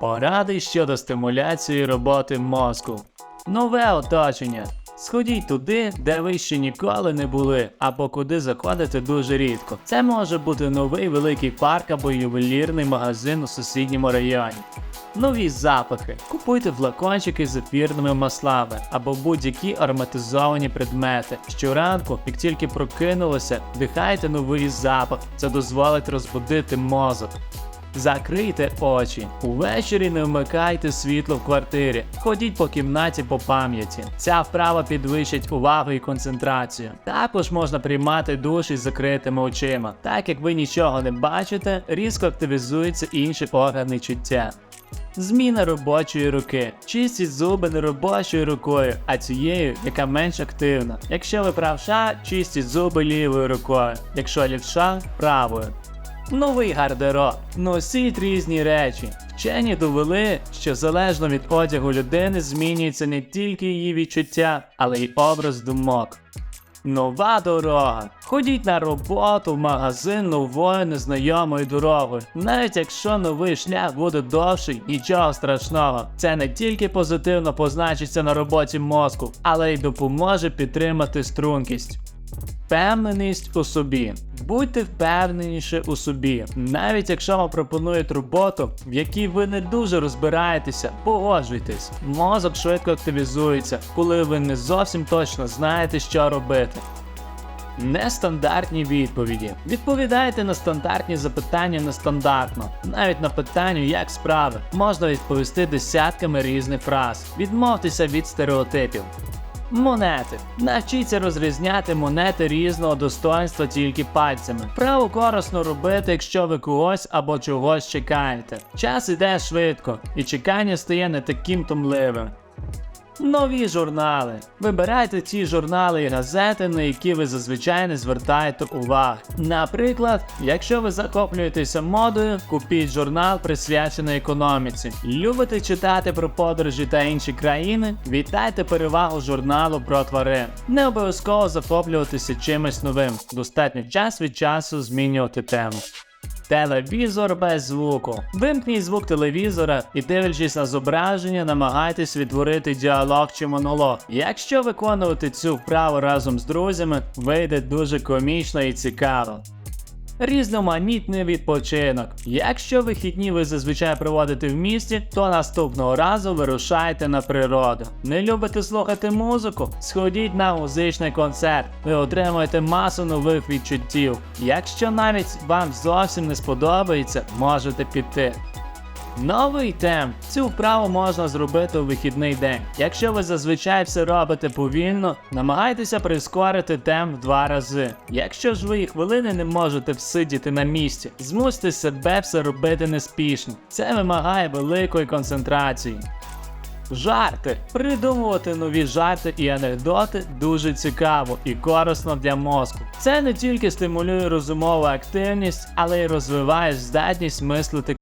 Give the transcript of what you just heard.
Поради щодо стимуляції роботи мозку. Нове оточення. Сходіть туди, де ви ще ніколи не були, або куди заходите дуже рідко. Це може бути новий великий парк або ювелірний магазин у сусідньому районі. Нові запахи. Купуйте флакончики з ефірними маслами або будь-які ароматизовані предмети. Щоранку, як тільки прокинулося, вдихайте новий запах. Це дозволить розбудити мозок. Закрийте очі. Увечері не вмикайте світло в квартирі. Ходіть по кімнаті по пам'яті. Ця вправа підвищить увагу і концентрацію. Також можна приймати душ із закритими очима. Так як ви нічого не бачите, різко активізуються інші органи чуття. Зміна робочої руки. Чистіть зуби не робочою рукою, а цією, яка менш активна. Якщо ви правша, чистіть зуби лівою рукою, якщо лівша правою. Новий гардероб. Носіть різні речі. Вчені довели, що залежно від одягу людини змінюється не тільки її відчуття, але й образ думок. Нова дорога. Ходіть на роботу в магазин новою незнайомою дорогою. Навіть якщо новий шлях буде довший, нічого страшного. Це не тільки позитивно позначиться на роботі мозку, але й допоможе підтримати стрункість. Впевненість у собі. Будьте впевненіші у собі, навіть якщо вам пропонують роботу, в якій ви не дуже розбираєтеся, погоджуйтесь. Мозок швидко активізується, коли ви не зовсім точно знаєте, що робити. Нестандартні відповіді. Відповідайте на стандартні запитання нестандартно. Навіть на питанню, як справи, можна відповісти десятками різних фраз. Відмовтеся від стереотипів. Монети. Навчіться розрізняти монети різного достоинства тільки пальцями. Право корисно робити, якщо ви когось або чогось чекаєте. Час іде швидко, і чекання стає не таким томливим. Нові журнали. Вибирайте ті журнали і газети, на які ви зазвичай не звертаєте уваги. Наприклад, якщо ви захоплюєтеся модою, купіть журнал присвячений економіці. Любите читати про подорожі та інші країни? Вітайте перевагу журналу про тварин. Не обов'язково захоплюватися чимось новим. Достатньо час від часу змінювати тему. Телевізор без звуку. Вимкніть звук телевізора і дивлячись на зображення, намагайтесь відтворити діалог чи монолог. Якщо виконувати цю вправу разом з друзями, вийде дуже комічно і цікаво. Різноманітний відпочинок. Якщо вихідні ви зазвичай проводите в місті, то наступного разу вирушайте на природу. Не любите слухати музику? Сходіть на музичний концерт. Ви отримаєте масу нових відчуттів. Якщо навіть вам зовсім не сподобається, можете піти. Новий темп. Цю вправу можна зробити у вихідний день. Якщо ви зазвичай все робите повільно, намагайтеся прискорити темп в два рази. Якщо ж ви і хвилини не можете всидіти на місці, змусьте себе все робити неспішно. Це вимагає великої концентрації. Жарти. Придумувати нові жарти і анекдоти дуже цікаво і корисно для мозку. Це не тільки стимулює розумову активність, але й розвиває здатність мислити